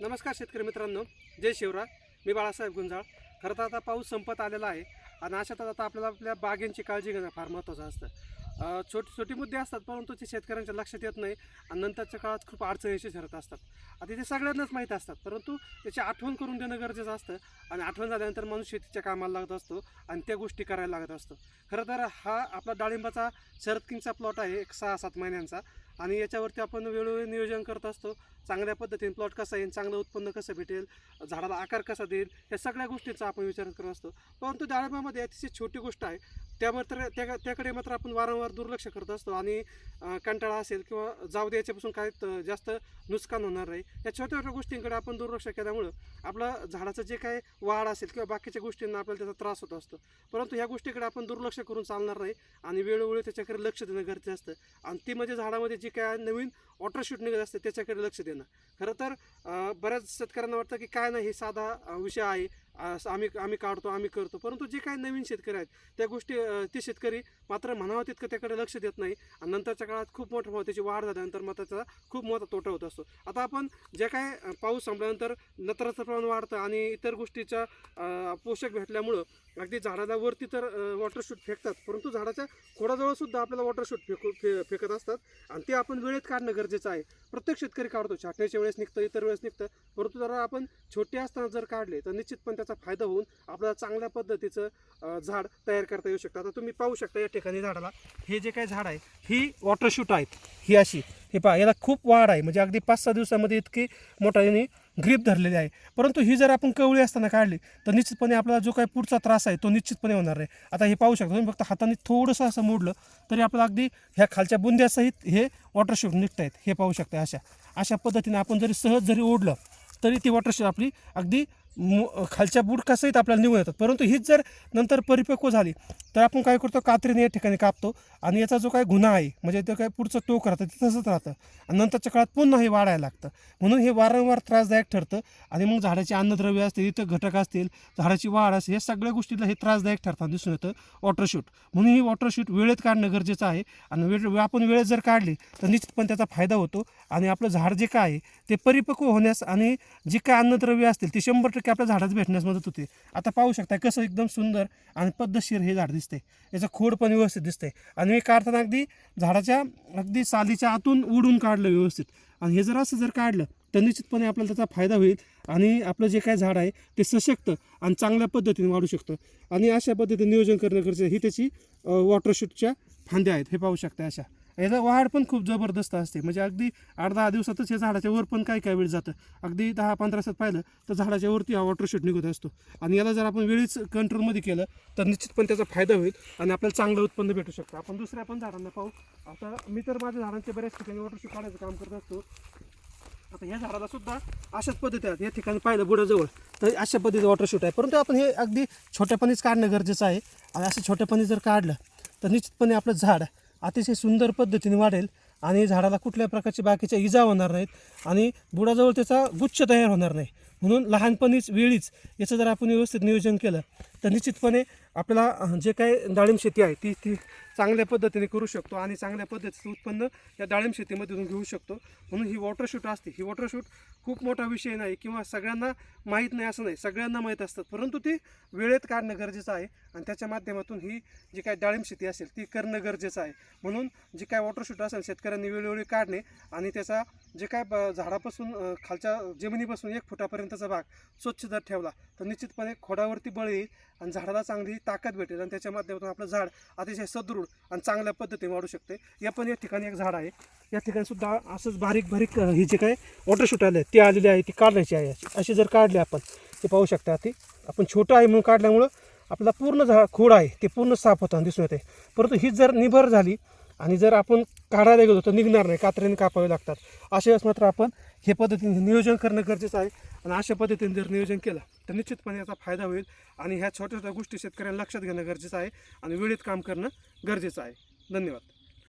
नमस्कार शेतकरी मित्रांनो जय शिवराय. मी बाळासाहेब गुंजाळ. खरं तर आता पाऊस संपत आलेला आहे आणि अशातच आता आपल्याला आपल्या बागेंची काळजी घेणं फार महत्त्वाचं असतं. छोटे छोटी मुद्दे असतात परंतु ते शेतकऱ्यांच्या लक्षात येत नाही आणि नंतरच्या काळात खूप अडचणीशी ठरत असतात. आता ते सगळ्यांनाच माहीत असतात परंतु त्याची आठवण करून देणं गरजेचं असतं आणि आठवण झाल्यानंतर माणूस शेतीच्या कामाला लागत असतो आणि त्या गोष्टी करायला लागत असतो. खरं तर हा आपला डाळिंबाचा शरद किंगचा प्लॉट आहे एक सहा सात महिन्यांचा. आणि याच्यावरती आपण वेळोवेळी नियोजन करत असतो. चांगल्या पद्धतीने प्लॉट कसा येईल चांगलं उत्पन्न कसं भेटेल झाडाला आकार कसा देईल या सगळ्या गोष्टींचा आपण विचार करत असतो. परंतु डाळिंबामध्ये अतिशय छोटी गोष्ट आहे. त्यामुळे तर त्या त्याकडे मात्र आपण वारंवार दुर्लक्ष करत असतो आणि कंटाळा असेल किंवा जाऊ द्यायच्यापासून काय जास्त नुकसान होणार नाही. या छोट्या छोट्या गोष्टींकडे आपण दुर्लक्ष केल्यामुळं आपलं झाडाचं जे काय वाढ असेल किंवा बाकीच्या गोष्टींना आपल्याला त्याचा त्रास होत असतो. परंतु ह्या गोष्टीकडे आपण दुर्लक्ष करून चालणार नाही आणि वेळोवेळी त्याच्याकडे लक्ष देणं गरजेचं असतं. आणि ती म्हणजे झाडामध्ये जी काय नवीन ऑटरशूट निघत असते त्याच्याकडे लक्ष देणं. खरं तर बऱ्याच शेतकऱ्यांना वाटतं की काय नाही हे साधा विषय आहे. असं आम्ही आम्ही काढतो आम्ही करतो. परंतु जे काही नवीन शेतकरी आहेत त्या गोष्टी ते शेतकरी मात्र म्हणावं तितकं त्याकडे लक्ष देत नाही. आणि नंतरच्या काळात खूप मोठं भाव त्याची वाढ झाल्यानंतर मग त्याचा खूप मोठा तोटा होत असतो. आता आपण जे काय पाऊस संपल्यानंतर नत्राचं प्रमाण वाढतं आणि इतर गोष्टीच्या पोषक भेटल्यामुळं अगदी झाडाला वरती तर वॉटरशूट फेकतात. परंतु झाडाच्या खोडाजवळ सुद्धा आपल्याला वॉटरशूट फेकू फे फेकत असतात. आणि ते आपण वेळेत काढणं गरजेचं आहे. प्रत्येक शेतकरी काढतो. छाटण्याच्या वेळेस निघतं इतर वेळेस निघतं. परंतु जर आपण छोटे असताना जर काढले तर निश्चितपणे त्याचा फायदा होऊन आपल्याला चांगल्या पद्धतीचं झाड तयार करता येऊ शकतं. आता तुम्ही पाहू शकता या ठिकाणी झाडाला. हे जे काही झाड आहे ही वॉटरशूट आहेत. ही अशी. हे पहा याला खूप वाढ आहे. म्हणजे अगदी पाच सहा दिवसामध्ये इतकी मोठा याने ग्रीप धरलेली आहे. परंतु ही जर आपण कवळी असताना काढली तर निश्चितपणे आपल्याला जो काही पुढचा त्रास आहे तो निश्चितपणे होणार नाही. आता हे पाहू शकता तुम्ही फक्त हाताने थोडंसं असं मोडलं तरी आपल्याला अगदी ह्या खालच्या बुंद्यासहित हे वॉटरशूट निघत आहेत. हे पाहू शकता अशा. अशा पद्धतीने आपण जरी सहज जरी ओढलं तरी ती वॉटरशूट आपली अगदी खालच्या बुडकासहित आपल्याला निघून येतात. परंतु हीच जर नंतर परिपक्व झाली तर आपण काय करतो कात्रीने या ठिकाणी कापतो आणि याचा जो काय गुन्हा आहे म्हणजे ते काय पुढचं टोक राहतं ते तसंच राहतं. आणि नंतरच्या काळात पुन्हा हे वाढायला लागतं. म्हणून हे वारंवार त्रासदायक ठरतं. आणि मग झाडाचे अन्नद्रव्य असतील इतर घटक असतील झाडाची वाढ असेल या सगळ्या गोष्टीला हे त्रासदायक ठरताना दिसून येतं. वॉटरशूट म्हणून ही वॉटरशूट वेळेत काढणं गरजेचं आहे. आणि वेळ आपण वेळेत जर काढली तर निश्चितपणे त्याचा फायदा होतो. आणि आपलं झाड जे काय आहे ते परिपक्व होण्यास आणि जे काय अन्नद्रव्य असतील ते शंभर टक्के आपल्या झाडात भेटण्यास मदत होते. आता पाहू शकता कसं एकदम सुंदर आणि पद्धतशीर हे झाड दिसते याचं खोड पण व्यवस्थित दिसते आणि हे काढताना अगदी झाडाच्या अगदी सालीच्या आतून उडून काढलं व्यवस्थित. आणि हे जर असं जर काढलं तर निश्चितपणे आपल्याला त्याचा फायदा होईल आणि आपलं जे काय झाड आहे ते सशक्त आणि चांगल्या पद्धतीने वाढू शकतं. आणि अशा पद्धतीने नियोजन करणं गरजेचं ही त्याची वॉटरशूटच्या फांद्या आहेत. हे पाहू शकता अशा. याचा वाढ पण खूप जबरदस्त असते. म्हणजे अगदी आठ दहा दिवसातच हे झाडाच्या वर पण काय काय वेळ जातं. अगदी दहा पंधरा दिवसात पाहिलं तर झाडाच्या वरती हा वॉटरशूट निघत असतो. आणि याला जर आपण वेळीच कंट्रोलमध्ये केलं तर निश्चितपणे त्याचा फायदा होईल आणि आपल्याला चांगलं उत्पन्न भेटू शकतं. आपण दुसऱ्या पण झाडांना पाहू. आता मी तर माझ्या झाडांच्या बऱ्याच ठिकाणी वॉटरशूट काढायचं काम करत असतो. आता या झाडाला सुद्धा अशाच पद्धती आहेत. या ठिकाणी पाहिलं बुडाजवळ तर अशा पद्धतीचं वॉटरशूट आहे. परंतु आपण हे अगदी छोट्यापणीच काढणं गरजेचं आहे. आणि असं छोट्यापणी जर काढलं तर निश्चितपणे आपलं झाड अतिशय सुंदर पद्धतीने वाढेल आणि झाडाला कुठल्या प्रकारची बाकीच्या इजा होणार नाहीत आणि बुडाजवळ त्याचा गुच्छ तयार होणार नाही. म्हणून लहानपणीच वेळीच याचं जर आपण व्यवस्थित नियोजन केलं तर निश्चितपणे आपल्याला जे काही डाळिंब शेती आहे ती ती चांगल्या पद्धतीने करू शकतो आणि चांगल्या पद्धतीचं उत्पन्न या डाळिंब शेतीमधून घेऊ शकतो. म्हणून ही वॉटरशूट असते. ही वॉटरशूट खूप मोठा विषय नाही किंवा सगळ्यांना माहीत नाही असं नाही. सगळ्यांना माहीत असतात परंतु ती वेळेत काढणं गरजेचं आहे आणि त्याच्या माध्यमातून ही जी काय डाळिंब शेती असेल ती करणं गरजेचं आहे. म्हणून जी काय वॉटरशूट असेल शेतकऱ्यांनी वेळोवेळी काढणे आणि त्याचा जे काय ब- झाडापासून खालच्या जमिनीपासून एक फुटापर्यंतचा भाग स्वच्छ जर ठेवला तर निश्चितपणे खोडावरती बळ येईल आणि झाडाला चांगली ताकद भेटेल आणि त्याच्या माध्यमातून आपलं झाड अतिशय सदृढ आणि चांगल्या पद्धतीने वाढू शकते. या पण या ठिकाणी एक झाड आहे. या ठिकाणी सुद्धा असंच बारीक बारीक ही जे काय वॉटरशूट आले ते आलेली आहे ती काढायची आहे अशी. अशी जर काढली आपण ते पाहू शकता ती. आपण छोटं आहे म्हणून काढल्यामुळं आपला पूर्ण झाड खोड आहे ते पूर्ण साफ होताना दिसून येते. परंतु ही जर निभर झाली आणि जर आपण काढायला गेलो तर निघणार नाही कात्र्याने कापावे लागतात. अशा वेळेस मात्र आपण हे पद्धतीने नियोजन करणं गरजेचं आहे. आणि अशा पद्धतीने जर नियोजन केलं तर निश्चितपणे याचा फायदा होईल. आणि ह्या छोट्या छोट्या गोष्टी शेतकऱ्यांना लक्षात घेणं गरजेचं आहे आणि वेळेत काम करणं गरजेचं आहे. धन्यवाद.